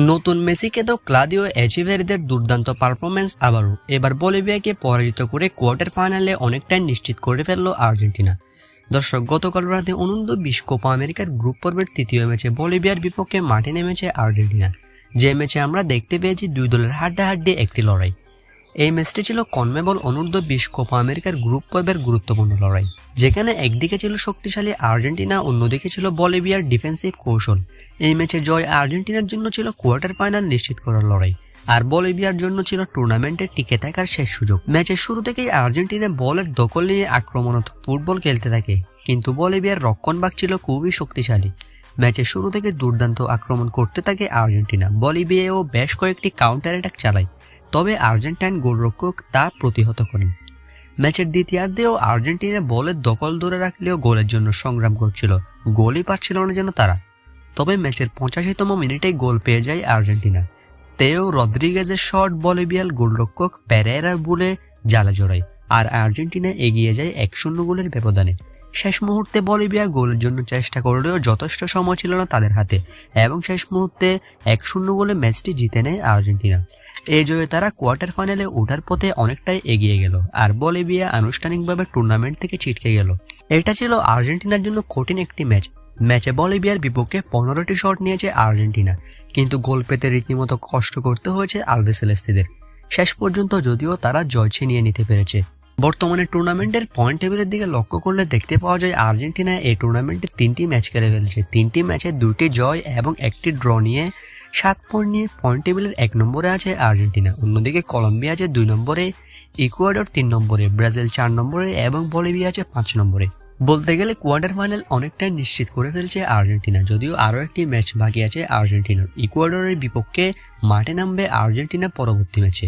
নতুন মেসিকে তো ক্লাদিও এচিভেরিদের দুর্দান্ত পারফরমেন্স আবারও। এবার বলিভিয়াকে পরাজিত করে কোয়ার্টার ফাইনালে অনেকটাই নিশ্চিত করে ফেলল আর্জেন্টিনা। দর্শক, গতকাল রাতে অনন্ত বিশ আমেরিকার গ্রুপ পর্বের তৃতীয় ম্যাচে বলিভিয়ার বিপক্ষে মাঠে নেমেছে আর্জেন্টিনা। যে ম্যাচে আমরা দেখতে পেয়েছি দুই দলের হাড্ডা হাড্ডি একটি লড়াই। এই ম্যাচটি ছিল কনমেবল অনূর্ধ্ব বিশ কোপা আমেরিকার গ্রুপ পর্বের গুরুত্বপূর্ণ লড়াই, যেখানে একদিকে ছিল শক্তিশালী আর্জেন্টিনা, অন্যদিকে ছিল বলিভিয়ার ডিফেন্সিভ কৌশল। এই ম্যাচে জয় আর্জেন্টিনার জন্য ছিল কোয়ার্টার ফাইনাল নিশ্চিত করার লড়াই, আর বলিভিয়ার জন্য ছিল টুর্নামেন্টে টিকে থাকার শেষ সুযোগ। ম্যাচের শুরু থেকেই আর্জেন্টিনা বলের দখল নিয়ে আক্রমণাত্মক ফুটবল খেলতে থাকে, কিন্তু বলিভিয়ার রক্ষণভাগ ছিল খুবই শক্তিশালী। ম্যাচের শুরু থেকে দুর্দান্ত আক্রমণ করতে থাকে আর্জেন্টিনা। বলিভিয়াও বেশ কয়েকটি কাউন্টার অ্যাটাক চালায়। তবে আর্জেন্টাইন গোলরক্ষক তা প্রতিহত করেন। ম্যাচের দ্বিতীয়ার্ধেও আর্জেন্টিনা বলের দখল ধরে রাখলেও গোলের জন্য সংগ্রাম করছিল। গোলই পাচ্ছিল না যেন তারা। তবে ম্যাচের পঁচাশিতম মিনিটেই গোল পেয়ে যায় আর্জেন্টিনা। তেও রদ্রিগেজের শট বলিভিয়াল গোলরক্ষক প্যারেরার বলে জ্বালা জড়ায়, আর আর্জেন্টিনা এগিয়ে যায় এক শূন্য গোলের ব্যবধানে। শেষ মুহূর্তে বলিভিয়া গোলের জন্য চেষ্টা করলেও যথেষ্ট সময় ছিল না তাদের হাতে এবং শেষ মুহূর্তে এক শূন্য গোলে ম্যাচটি জিতে নেয় আর্জেন্টিনা। এই জয়ে তারা কোয়ার্টার ফাইনালে ওঠার পথে অনেকটাই এগিয়ে গেল আর বলিভিয়া আনুষ্ঠানিকভাবে টুর্নামেন্ট থেকে ছিটকে গেল। এটা ছিল আর্জেন্টিনার জন্য কঠিন একটি ম্যাচ। ম্যাচে বলিভিয়ার বিপক্ষে পনেরোটি শট নিয়েছে আর্জেন্টিনা, কিন্তু গোল পেতে রীতিমতো কষ্ট করতে হয়েছে আলভেসেলেস্তিদের শেষ পর্যন্ত যদিও তারা জয় ছিনিয়ে নিতে পেরেছে। বর্তমানে টুর্নামেন্টের পয়েন্ট টেবিলের দিকে লক্ষ্য করলে দেখতে পাওয়া যায় আর্জেন্টিনা এই টুর্নামেন্টে তিনটি ম্যাচ খেলে ফেলেছে। তিনটি ম্যাচে দুটি জয় এবং একটি ড্র নিয়ে সাত পয়েন্ট নিয়ে পয়েন্ট টেবিলের এক নম্বরে আছে আর্জেন্টিনা। অন্যদিকে কলম্বিয়া আছে দুই নম্বরে, ইকুয়াডর তিন নম্বরে, ব্রাজিল চার নম্বরে এবং বলিভিয়া আছে পাঁচ নম্বরে। বলতে গেলে কোয়ার্টার ফাইনাল অনেকটাই নিশ্চিত করে ফেলছে আর্জেন্টিনা। যদিও আরও একটি ম্যাচ বাকি আছে আর্জেন্টিনার। ইকুয়াডরের বিপক্ষে মাঠে নামবে আর্জেন্টিনা পরবর্তী ম্যাচে